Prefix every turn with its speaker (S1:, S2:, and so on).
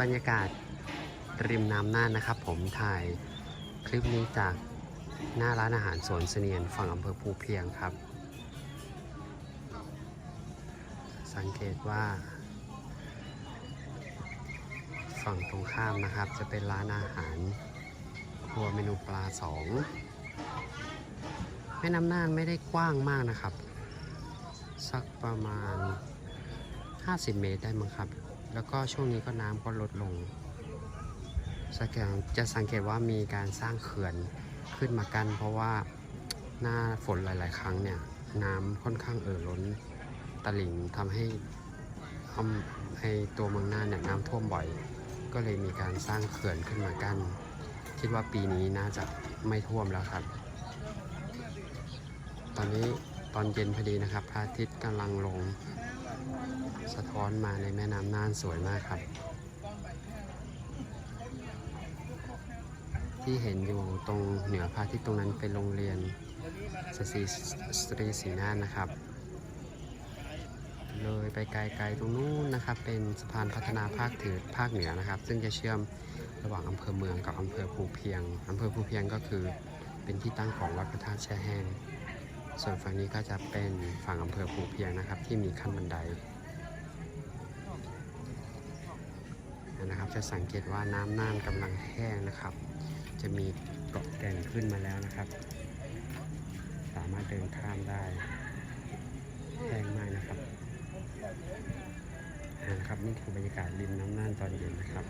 S1: บรรยากาศริมน้ำน่านนะครับ ผมถ่ายคลิปนี้จากหน้าร้านอาหารสวนเสนียนฝั่งอำเภอภูเพียงครับ สังเกตว่า ฝั่งตรงข้ามนะครับ จะเป็นร้านอาหารครัวเมนูปลาสองแม่น้ำน่านไม่ได้กว้างมากนะครับ สักประมาณ 50 เมตรได้มั้งครับ แล้วก็ช่วงนี้ก็น้ำก็ลดลงสังเกตจะสังเกตว่ามีการสร้างเขื่อนขึ้นมากัน เพราะว่าหน้าฝนหลาย ๆ ครั้งเนี่ยน้ำค่อนข้างเอ่อล้นตลิ่งทำให้อำให้ตัวเมืองน่านเนี่ยน้ำท่วมบ่อย ก็เลยมีการสร้างเขื่อนขึ้นมากัน คิดว่าปีนี้น่าจะไม่ท่วมแล้วครับ ตอนนี้ตอนเย็นพอดีนะครับพระอาทิตย์กำลังลง สะท้อนมาในแม่น้ำน่านสวยมากครับ ที่เห็นอยู่ตรงเหนือพระอาทิตย์ตรงนั้นเป็นโรงเรียนสตรีสตรีศรีน่านนะครับ เลยไปไกลๆตรงนู้นนะครับ เป็นสะพานพัฒนาภาคถือภาคเหนือนะครับ ซึ่งจะเชื่อมระหว่างอำเภอเมืองกับอำเภอภูเพียงอำเภอภูเพียงก็คือเป็นที่ตั้งของวัดพระธาตุแช่แห้งส่วนฝั่งนี้ก็จะเป็นฝั่งอำเภอภูเพียงนะครับ ที่มีขั้นบันได นะครับ จะสังเกตว่าน้ำน่านกำลังแห้งนะครับ จะมีเกาะแก่งขึ้นมาแล้วนะครับ สามารถเดินข้ามได้แห้งมากนะครับนะครับนี่คือบรรยากาศริมน้ำน่านตอนเย็นนะครับ